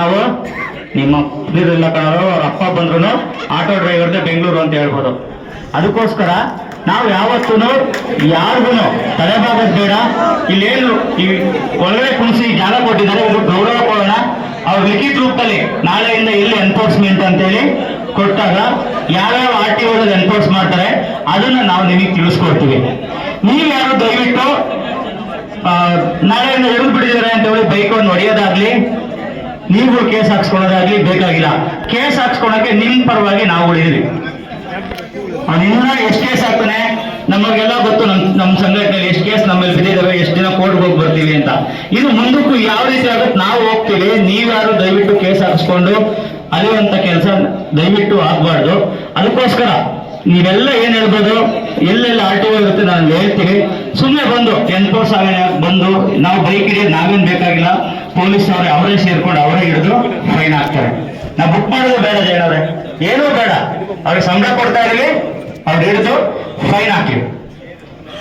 ನಾವು. ನಿಮ್ಮ ಇಲ್ಲ ಕಣರು ಅವ್ರ ಅಪ್ಪ ಬಂದ್ರು ಆಟೋ ಡ್ರೈವರ್ಗೆ ಬೆಂಗಳೂರು ಅಂತ ಹೇಳ್ಬೋದು. ಅದಕ್ಕೋಸ್ಕರ ನಾವು ಯಾವತ್ತೂ ಯಾರಿಗೂ ತಲೆಬಾಗದ್ ಬೇಡ. ಇಲ್ಲೇನು, ಈ ಒಳಗಡೆ ಕುಣಿಸಿ ಜಾಗ ಕೊಟ್ಟಿದ್ದಾರೆ ಒಂದು ಗೌರವ ಕೊಡೋಣ. ಅವ್ರ ಲಿಖಿತ ರೂಪದಲ್ಲಿ ನಾಳೆಯಿಂದ ಎಲ್ಲಿ ಎನ್ಫೋರ್ಸ್ಮೆಂಟ್ ಅಂತೇಳಿ ಕೊಟ್ಟಾಗ ಯಾವ್ಯಾವ ಆರ್ ಟಿ ಎನ್ಫೋರ್ಸ್ ಮಾಡ್ತಾರೆ, ಅದನ್ನ ನಾವು ನಿಮಗೆ ತಿಳಿಸ್ಕೊಡ್ತೀವಿ. ನೀವು ಯಾರು ದಯವಿಟ್ಟು ನಾಳೆಯಿಂದ ಹಿಡಿದು ಬಿಡಿದಾರೆ ಅಂತ ಹೇಳಿ ಬೈಕ್ ಒಂದು ಹೊಡೆಯೋದಾಗ್ಲಿ ನೀವು ಕೇಸ್ ಹಾಕ್ಸ್ಕೊಳ್ಳೋದಾಗ್ಲಿ ಬೇಕಾಗಿಲ್ಲ. ಕೇಸ್ ಹಾಕ್ಸ್ಕೊಳಕ್ಕೆ ನಿಮ್ ಪರವಾಗಿ ನಾವು ಇದೀವಿ. ಅವನಿನ್ನ ಎಷ್ಟು ಕೇಸ್ ಹಾಕ್ತಾನೆ ನಮಗೆಲ್ಲ ಗೊತ್ತು, ನಮ್ ನಮ್ಮ ಸಂಘಟನೆಯಲ್ಲಿ ಎಷ್ಟು ಕೇಸ್ ನಮ್ಮಲ್ಲಿ ಬಿದ್ದಿದ್ದಾವೆ ಎಷ್ಟು ದಿನ ಕೋರ್ಟ್ಗೆ ಹೋಗಿ ಬರ್ತೀವಿ ಅಂತ. ಇದು ಮುಂದಕ್ಕೂ ಯಾವ ರೀತಿ ಆಗುತ್ತೆ, ನಾವು ಹೋಗ್ತೀವಿ. ನೀವ್ಯಾರು ದಯವಿಟ್ಟು ಕೇಸ್ ಹಾಕ್ಸ್ಕೊಂಡು ಅಲಿಯುವಂತ ಕೆಲಸ ದಯವಿಟ್ಟು ಆಗ್ಬಾರ್ದು. ಅದಕ್ಕೋಸ್ಕರ ನೀವೆಲ್ಲ ಏನ್ ಹೇಳ್ಬೋದು, ಎಲ್ಲೆಲ್ಲ ಆರ್ ಟಿ ಇರುತ್ತೆ ನಾನು ಹೇಳ್ತೀವಿ ಸುಮ್ಮನೆ ಬಂದು ಎನ್ಫೋರ್ಸ್ ಆಗಣೆ, ಬಂದು, ನಾವು ಬೈಕ್ ಹಿಡಿಯೋದು ನಾವೇನ್ ಬೇಕಾಗಿಲ್ಲ. ಪೊಲೀಸ್ ಅವರೇ ಅವರೇ ಸೇರ್ಕೊಂಡು ಅವರೇ ಹಿಡಿದು ಫೈನ್ ಹಾಕ್ತಾರೆ ನಾ ಬುಕ್ ಮಾಡೋದು ಬೇಡ ಜಯನವ್ರೆ. ಏನೂ ಬೇಡ. ಅವ್ರಿಗೆ ಸಂಬಳ ಕೊಡ್ತಾ ಇರಲಿ. ಅವ್ರು ಹಿಡಿದು ಫೈನ್ ಹಾಕಿ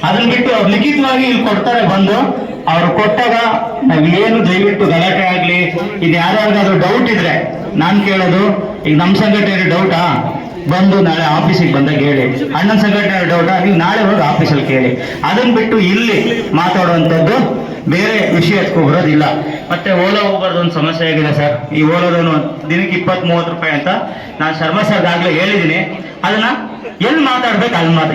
ಅದನ್ನ ಬಿಟ್ಟು ಅವ್ರು ಲಿಖಿತವಾಗಿ ಇಲ್ಲಿ ಕೊಡ್ತಾರೆ ಬಂದು. ಅವ್ರು ಕೊಟ್ಟಾಗ ನಾವೇನು ದಯವಿಟ್ಟು ಗಲಾಟೆ ಆಗ್ಲಿ. ಇದು ಯಾರ್ಯಾರಿಗಾದ್ರೂ ಡೌಟ್ ಇದ್ರೆ ನಾನ್ ಕೇಳೋದು. ಈಗ ನಮ್ಮ ಸಂಘಟನೆ ಡೌಟಾ ಬಂದು ನಾಳೆ ಆಫೀಸಿಗೆ ಬಂದಾಗ ಹೇಳಿ. ಅಣ್ಣನ ಸಂಘಟನೆ ಡೌಟಾ ನೀವು ನಾಳೆ ಹೋಗಿ ಆಫೀಸಲ್ಲಿ ಕೇಳಿ. ಅದನ್ನ ಬಿಟ್ಟು ಇಲ್ಲಿ ಮಾತಾಡುವಂಥದ್ದು ಬೇರೆ ವಿಷಯಕ್ಕೂ ಬರೋದಿಲ್ಲ ಮತ್ತೆ ಓಲಾ ಹೋಗ್ಬಾರ್ದು ಒಂದು ಸಮಸ್ಯೆ ಆಗಿದೆ ಸರ್. ಈ ಓಲಾದವನು ದಿನಕ್ಕೆ ಇಪ್ಪತ್ತ್ ಮೂವತ್ತು ರೂಪಾಯಿ ಅಂತ ನಾನು ಶರ್ಮಾ ಸರ್ಗಾಗ್ಲೇ ಹೇಳಿದ್ದೀನಿ. ಅದನ್ನ ಎಲ್ಲಿ ಮಾತಾಡ್ಬೇಕು ಅಲ್ಲಿ ಮಾತ್ರ.